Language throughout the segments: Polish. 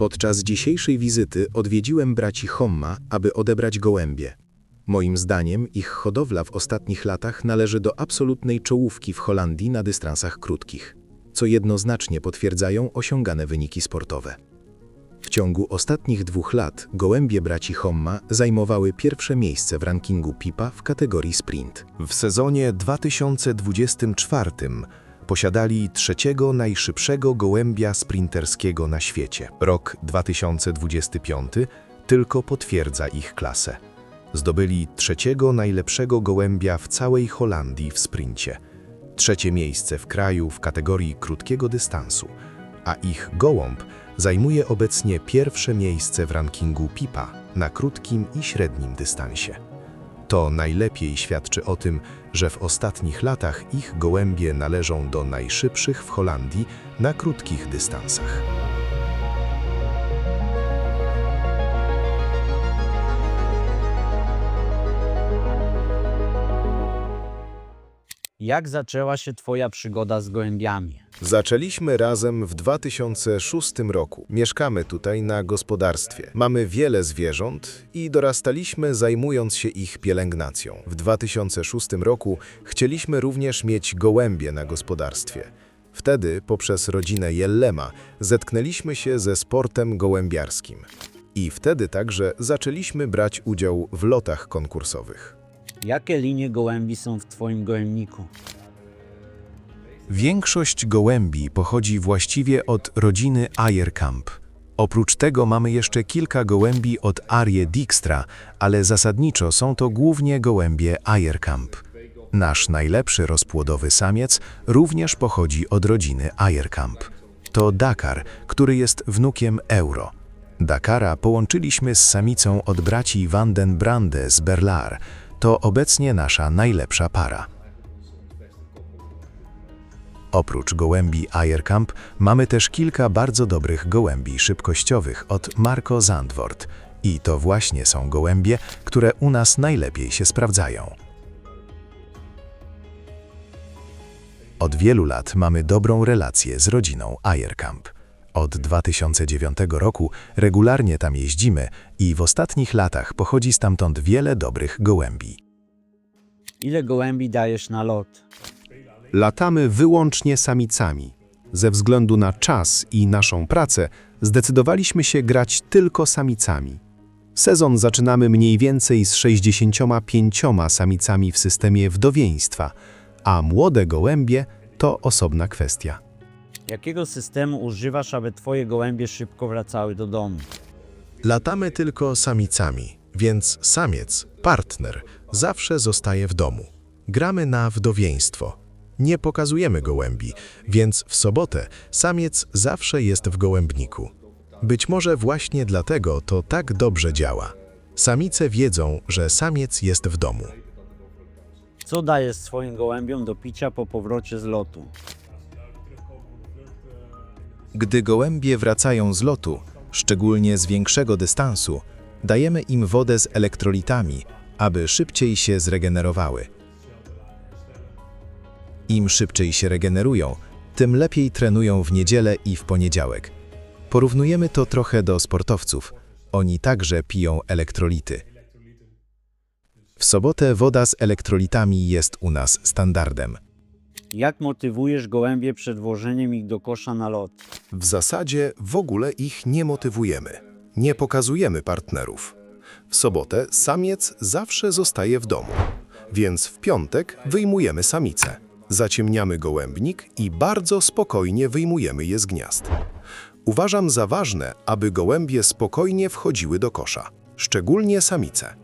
Podczas dzisiejszej wizyty odwiedziłem braci Homma, aby odebrać gołębie. Moim zdaniem ich hodowla w ostatnich latach należy do absolutnej czołówki w Holandii na dystansach krótkich, co jednoznacznie potwierdzają osiągane wyniki sportowe. W ciągu ostatnich dwóch lat gołębie braci Homma zajmowały pierwsze miejsce w rankingu PIPA w kategorii sprint. W sezonie 2024 posiadali trzeciego najszybszego gołębia sprinterskiego na świecie. Rok 2025 tylko potwierdza ich klasę. Zdobyli trzeciego najlepszego gołębia w całej Holandii w sprincie. Trzecie miejsce w kraju w kategorii krótkiego dystansu, a ich gołąb zajmuje obecnie pierwsze miejsce w rankingu PIPA na krótkim i średnim dystansie. To najlepiej świadczy o tym, że w ostatnich latach ich gołębie należą do najszybszych w Holandii na krótkich dystansach. Jak zaczęła się Twoja przygoda z gołębiami? Zaczęliśmy razem w 2006 roku. Mieszkamy tutaj na gospodarstwie. Mamy wiele zwierząt i dorastaliśmy zajmując się ich pielęgnacją. W 2006 roku chcieliśmy również mieć gołębie na gospodarstwie. Wtedy poprzez rodzinę Jellema zetknęliśmy się ze sportem gołębiarskim. I wtedy także zaczęliśmy brać udział w lotach konkursowych. Jakie linie gołębi są w Twoim gołębniku? Większość gołębi pochodzi właściwie od rodziny Ajerkamp. Oprócz tego mamy jeszcze kilka gołębi od Arie Dijkstra, ale zasadniczo są to głównie gołębie Ajerkamp. Nasz najlepszy rozpłodowy samiec również pochodzi od rodziny Ajerkamp. To Dakar, który jest wnukiem Euro. Dakara połączyliśmy z samicą od braci Van den Brande z Berlar. To obecnie nasza najlepsza para. Oprócz gołębi Ajerkamp mamy też kilka bardzo dobrych gołębi szybkościowych od Marco Zandvoort. I to właśnie są gołębie, które u nas najlepiej się sprawdzają. Od wielu lat mamy dobrą relację z rodziną Ajerkamp. Od 2009 roku regularnie tam jeździmy i w ostatnich latach pochodzi stamtąd wiele dobrych gołębi. Ile gołębi dajesz na lot? Latamy wyłącznie samicami. Ze względu na czas i naszą pracę zdecydowaliśmy się grać tylko samicami. Sezon zaczynamy mniej więcej z 65 samicami w systemie wdowieństwa, a młode gołębie to osobna kwestia. Jakiego systemu używasz, aby Twoje gołębie szybko wracały do domu? Latamy tylko samicami, więc samiec, partner, zawsze zostaje w domu. Gramy na wdowieństwo. Nie pokazujemy gołębi, więc w sobotę samiec zawsze jest w gołębniku. Być może właśnie dlatego to tak dobrze działa. Samice wiedzą, że samiec jest w domu. Co dajesz swoim gołębiom do picia po powrocie z lotu? Gdy gołębie wracają z lotu, szczególnie z większego dystansu, dajemy im wodę z elektrolitami, aby szybciej się zregenerowały. Im szybciej się regenerują, tym lepiej trenują w niedzielę i w poniedziałek. Porównujemy to trochę do sportowców. Oni także piją elektrolity. W sobotę woda z elektrolitami jest u nas standardem. Jak motywujesz gołębie przed włożeniem ich do kosza na lot? W zasadzie w ogóle ich nie motywujemy. Nie pokazujemy partnerów. W sobotę samiec zawsze zostaje w domu, więc w piątek wyjmujemy samicę. Zaciemniamy gołębnik i bardzo spokojnie wyjmujemy je z gniazd. Uważam za ważne, aby gołębie spokojnie wchodziły do kosza, szczególnie samice.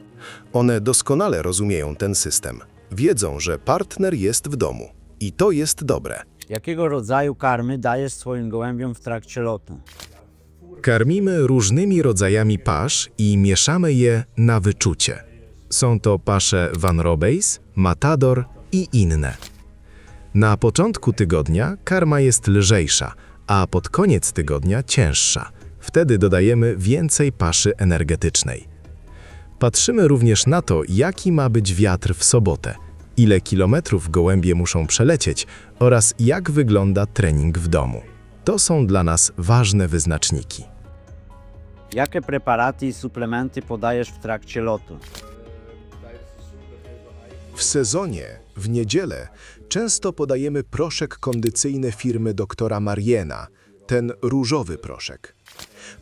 One doskonale rozumieją ten system. Wiedzą, że partner jest w domu. I to jest dobre. Jakiego rodzaju karmy dajesz swoim gołębiom w trakcie lotu? Karmimy różnymi rodzajami pasz i mieszamy je na wyczucie. Są to pasze Van Robeys, Matador i inne. Na początku tygodnia karma jest lżejsza, a pod koniec tygodnia cięższa. Wtedy dodajemy więcej paszy energetycznej. Patrzymy również na to, jaki ma być wiatr w sobotę, ile kilometrów gołębie muszą przelecieć oraz jak wygląda trening w domu. To są dla nas ważne wyznaczniki. Jakie preparaty i suplementy podajesz w trakcie lotu? W sezonie, w niedzielę, często podajemy proszek kondycyjny firmy doktora Mariena, ten różowy proszek.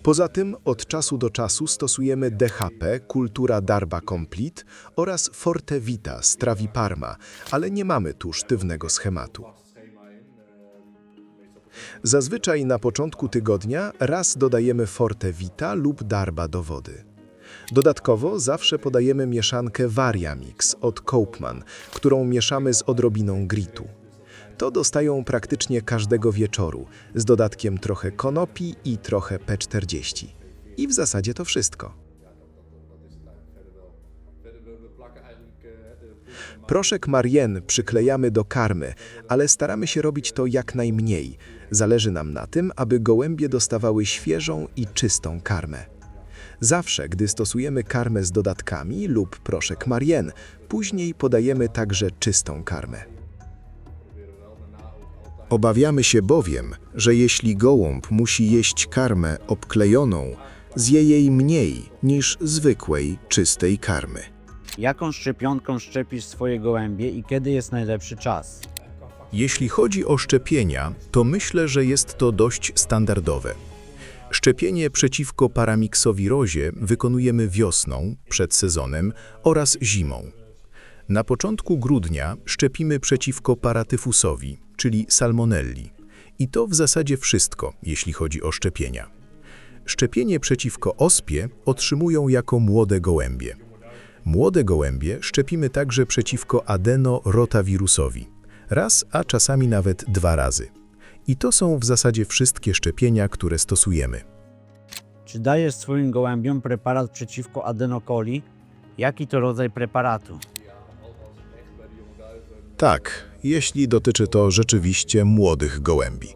Poza tym od czasu do czasu stosujemy DHP Kultura Darba Complete oraz Forte Vita z Traviparma, ale nie mamy tu sztywnego schematu. Zazwyczaj na początku tygodnia raz dodajemy Forte Vita lub Darba do wody. Dodatkowo zawsze podajemy mieszankę Varia Mix od Koopman, którą mieszamy z odrobiną gritu. To dostają praktycznie każdego wieczoru, z dodatkiem trochę konopi i trochę P40. I w zasadzie to wszystko. Proszek Marien przyklejamy do karmy, ale staramy się robić to jak najmniej. Zależy nam na tym, aby gołębie dostawały świeżą i czystą karmę. Zawsze, gdy stosujemy karmę z dodatkami lub proszek Marien, później podajemy także czystą karmę. Obawiamy się bowiem, że jeśli gołąb musi jeść karmę obklejoną, zje jej mniej niż zwykłej, czystej karmy. Jaką szczepionką szczepisz swoje gołębie i kiedy jest najlepszy czas? Jeśli chodzi o szczepienia, to myślę, że jest to dość standardowe. Szczepienie przeciwko paramiksowirozie wykonujemy wiosną, przed sezonem oraz zimą. Na początku grudnia szczepimy przeciwko paratyfusowi, czyli salmonelli. I to w zasadzie wszystko, jeśli chodzi o szczepienia. Szczepienie przeciwko ospie otrzymują jako młode gołębie. Młode gołębie szczepimy także przeciwko adeno-rotawirusowi. Raz, a czasami nawet dwa razy. I to są w zasadzie wszystkie szczepienia, które stosujemy. Czy dajesz swoim gołębiom preparat przeciwko adenokoli? Jaki to rodzaj preparatu? Tak, jeśli dotyczy to rzeczywiście młodych gołębi.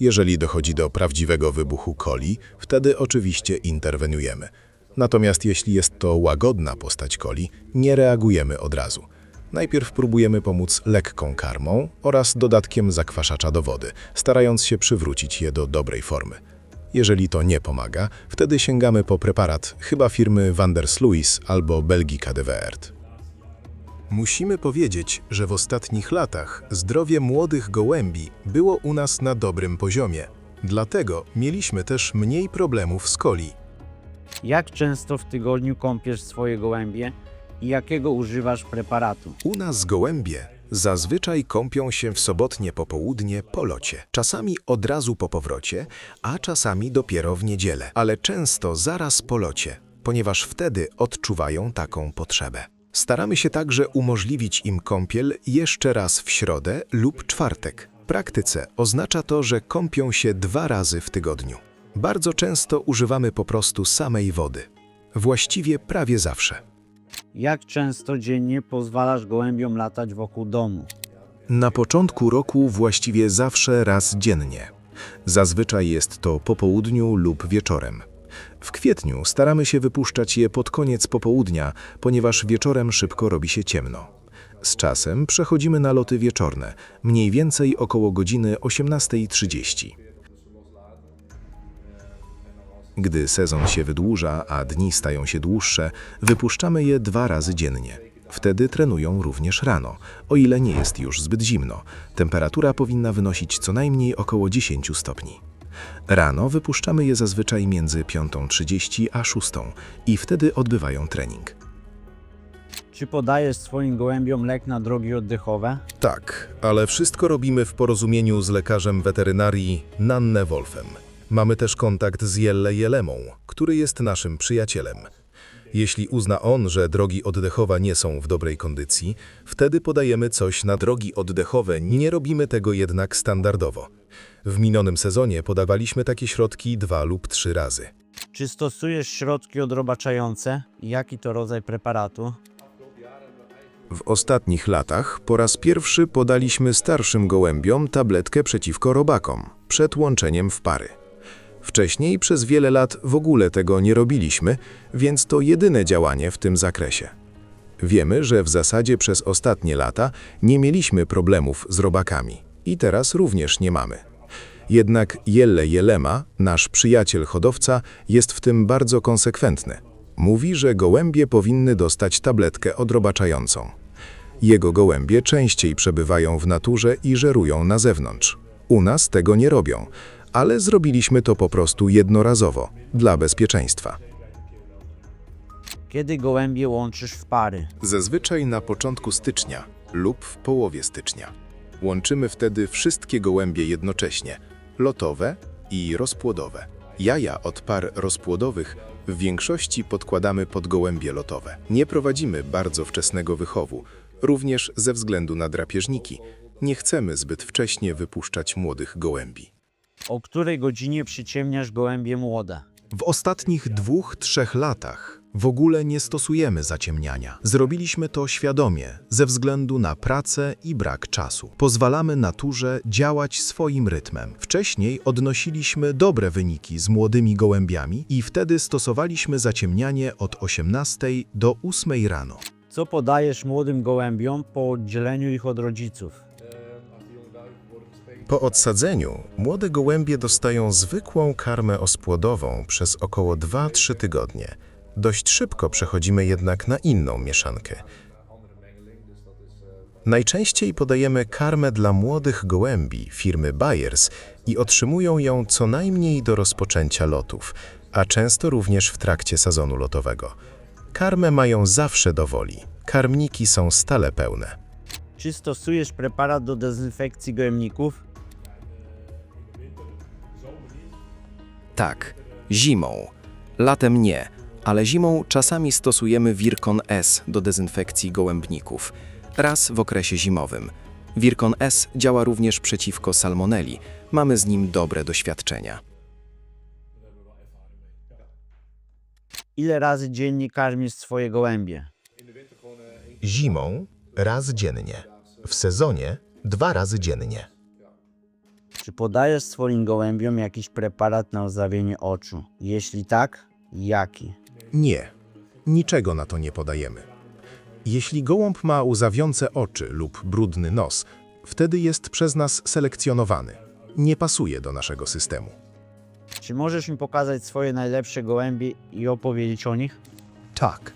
Jeżeli dochodzi do prawdziwego wybuchu coli, wtedy oczywiście interweniujemy. Natomiast jeśli jest to łagodna postać coli, nie reagujemy od razu. Najpierw próbujemy pomóc lekką karmą oraz dodatkiem zakwaszacza do wody, starając się przywrócić je do dobrej formy. Jeżeli to nie pomaga, wtedy sięgamy po preparat chyba firmy Vandersluis albo Belgica de Weert. Musimy powiedzieć, że w ostatnich latach zdrowie młodych gołębi było u nas na dobrym poziomie. Dlatego mieliśmy też mniej problemów z coli. Jak często w tygodniu kąpiesz swoje gołębie i jakiego używasz preparatu? U nas gołębie zazwyczaj kąpią się w sobotnie popołudnie po locie. Czasami od razu po powrocie, a czasami dopiero w niedzielę, ale często zaraz po locie, ponieważ wtedy odczuwają taką potrzebę. Staramy się także umożliwić im kąpiel jeszcze raz w środę lub czwartek. W praktyce oznacza to, że kąpią się dwa razy w tygodniu. Bardzo często używamy po prostu samej wody. Właściwie prawie zawsze. Jak często dziennie pozwalasz gołębiom latać wokół domu? Na początku roku właściwie zawsze raz dziennie. Zazwyczaj jest to po południu lub wieczorem. W kwietniu staramy się wypuszczać je pod koniec popołudnia, ponieważ wieczorem szybko robi się ciemno. Z czasem przechodzimy na loty wieczorne, mniej więcej około godziny 18.30. Gdy sezon się wydłuża, a dni stają się dłuższe, wypuszczamy je dwa razy dziennie. Wtedy trenują również rano, o ile nie jest już zbyt zimno. Temperatura powinna wynosić co najmniej około 10 stopni. Rano wypuszczamy je zazwyczaj między 5.30 a 6 i wtedy odbywają trening. Czy podajesz swoim gołębiom lek na drogi oddechowe? Tak, ale wszystko robimy w porozumieniu z lekarzem weterynarii Nanne Wolfem. Mamy też kontakt z Jelle Jelemą, który jest naszym przyjacielem. Jeśli uzna on, że drogi oddechowe nie są w dobrej kondycji, wtedy podajemy coś na drogi oddechowe, nie robimy tego jednak standardowo. W minionym sezonie podawaliśmy takie środki dwa lub trzy razy. Czy stosujesz środki odrobaczające? Jaki to rodzaj preparatu? W ostatnich latach po raz pierwszy podaliśmy starszym gołębiom tabletkę przeciwko robakom przed łączeniem w pary. Wcześniej przez wiele lat w ogóle tego nie robiliśmy, więc to jedyne działanie w tym zakresie. Wiemy, że w zasadzie przez ostatnie lata nie mieliśmy problemów z robakami i teraz również nie mamy. Jednak Jelle Jelema, nasz przyjaciel hodowca, jest w tym bardzo konsekwentny. Mówi, że gołębie powinny dostać tabletkę odrobaczającą. Jego gołębie częściej przebywają w naturze i żerują na zewnątrz. U nas tego nie robią, ale zrobiliśmy to po prostu jednorazowo, dla bezpieczeństwa. Kiedy gołębie łączysz w pary? Zazwyczaj na początku stycznia lub w połowie stycznia. Łączymy wtedy wszystkie gołębie jednocześnie, lotowe i rozpłodowe. Jaja od par rozpłodowych w większości podkładamy pod gołębie lotowe. Nie prowadzimy bardzo wczesnego wychowu, również ze względu na drapieżniki. Nie chcemy zbyt wcześnie wypuszczać młodych gołębi. O której godzinie przyciemniasz gołębie młode? W ostatnich dwóch, trzech latach w ogóle nie stosujemy zaciemniania. Zrobiliśmy to świadomie, ze względu na pracę i brak czasu. Pozwalamy naturze działać swoim rytmem. Wcześniej odnosiliśmy dobre wyniki z młodymi gołębiami i wtedy stosowaliśmy zaciemnianie od 18 do 8 rano. Co podajesz młodym gołębiom po oddzieleniu ich od rodziców? Po odsadzeniu młode gołębie dostają zwykłą karmę ospłodową przez około 2-3 tygodnie. Dość szybko przechodzimy jednak na inną mieszankę. Najczęściej podajemy karmę dla młodych gołębi firmy Bayers i otrzymują ją co najmniej do rozpoczęcia lotów, a często również w trakcie sezonu lotowego. Karmę mają zawsze do woli. Karmniki są stale pełne. Czy stosujesz preparat do dezynfekcji gołębników? Tak, zimą. Latem nie, ale zimą czasami stosujemy Virkon S do dezynfekcji gołębników. Raz w okresie zimowym. Virkon S działa również przeciwko salmonelli. Mamy z nim dobre doświadczenia. Ile razy dziennie karmisz swoje gołębie? Zimą raz dziennie, w sezonie dwa razy dziennie. Czy podajesz swoim gołębiom jakiś preparat na ozawienie oczu? Jeśli tak, jaki? Nie, niczego na to nie podajemy. Jeśli gołąb ma łzawiące oczy lub brudny nos, wtedy jest przez nas selekcjonowany. Nie pasuje do naszego systemu. Czy możesz mi pokazać swoje najlepsze gołębie i opowiedzieć o nich? Tak.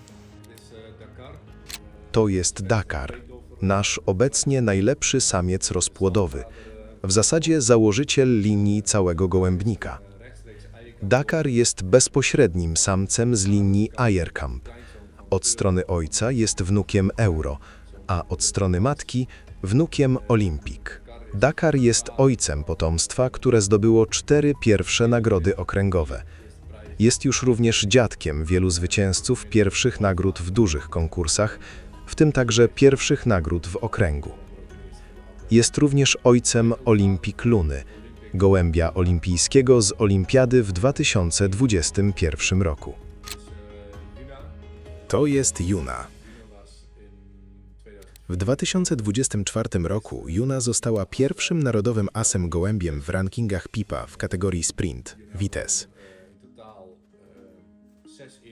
To jest Dakar, nasz obecnie najlepszy samiec rozpłodowy, w zasadzie założyciel linii całego gołębnika. Dakar jest bezpośrednim samcem z linii Ayerkamp. Od strony ojca jest wnukiem Euro, a od strony matki wnukiem Olimpik. Dakar jest ojcem potomstwa, które zdobyło cztery pierwsze nagrody okręgowe. Jest już również dziadkiem wielu zwycięzców pierwszych nagród w dużych konkursach, w tym także pierwszych nagród w okręgu. Jest również ojcem Olimpik Luny, gołębia olimpijskiego z Olimpiady w 2021 roku. To jest Juna. W 2024 roku Juna została pierwszym narodowym asem gołębiem w rankingach PIPA w kategorii Sprint, Vitesse.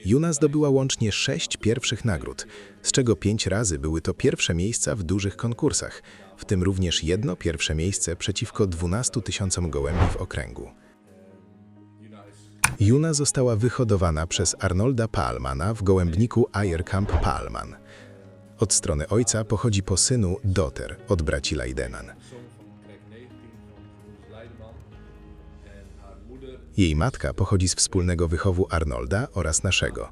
Juna zdobyła łącznie sześć pierwszych nagród, z czego pięć razy były to pierwsze miejsca w dużych konkursach, w tym również jedno pierwsze miejsce przeciwko 12 tysiącom gołębi w okręgu. Juna została wyhodowana przez Arnolda Palmana w gołębniku Ayerkamp Palman. Od strony ojca pochodzi po synu Doter od braci Leidenan. Jej matka pochodzi z wspólnego wychowu Arnolda oraz naszego.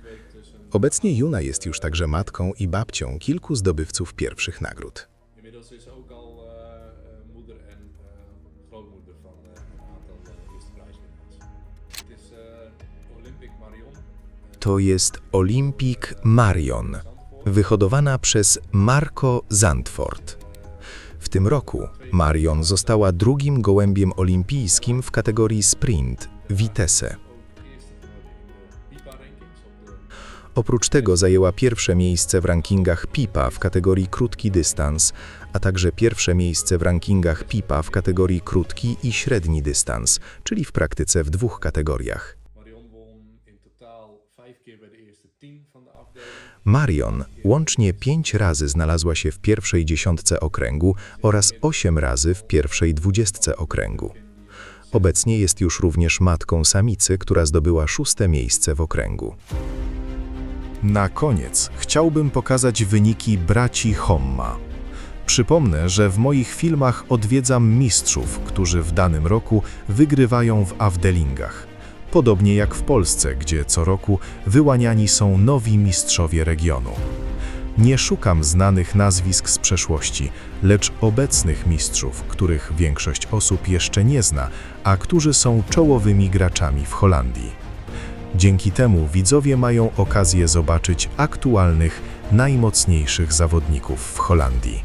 Obecnie Juna jest już także matką i babcią kilku zdobywców pierwszych nagród. Olympic. To jest Olimpik Marion, wyhodowana przez Marco Zandvoort. W tym roku Marion została drugim gołębiem olimpijskim w kategorii sprint Vitesse. Oprócz tego zajęła pierwsze miejsce w rankingach PIPA w kategorii krótki dystans, a także pierwsze miejsce w rankingach PIPA w kategorii krótki i średni dystans, czyli w praktyce w dwóch kategoriach. Marion łącznie pięć razy znalazła się w pierwszej dziesiątce okręgu oraz osiem razy w pierwszej dwudziestce okręgu. Obecnie jest już również matką samicy, która zdobyła szóste miejsce w okręgu. Na koniec chciałbym pokazać wyniki braci Homma. Przypomnę, że w moich filmach odwiedzam mistrzów, którzy w danym roku wygrywają w Avdelingach. Podobnie jak w Polsce, gdzie co roku wyłaniani są nowi mistrzowie regionu. Nie szukam znanych nazwisk z przeszłości, lecz obecnych mistrzów, których większość osób jeszcze nie zna, a którzy są czołowymi graczami w Holandii. Dzięki temu widzowie mają okazję zobaczyć aktualnych, najmocniejszych zawodników w Holandii.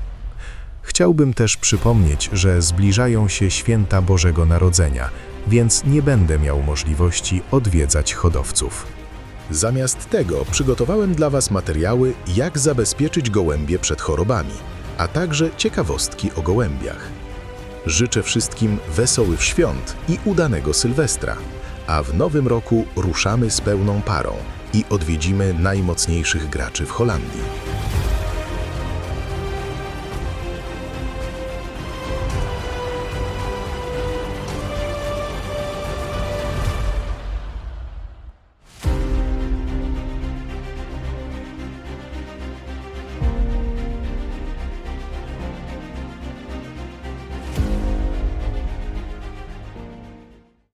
Chciałbym też przypomnieć, że zbliżają się święta Bożego Narodzenia, więc nie będę miał możliwości odwiedzać hodowców. Zamiast tego przygotowałem dla Was materiały, jak zabezpieczyć gołębie przed chorobami, a także ciekawostki o gołębiach. Życzę wszystkim wesołych świąt i udanego Sylwestra, a w nowym roku ruszamy z pełną parą i odwiedzimy najmocniejszych graczy w Holandii.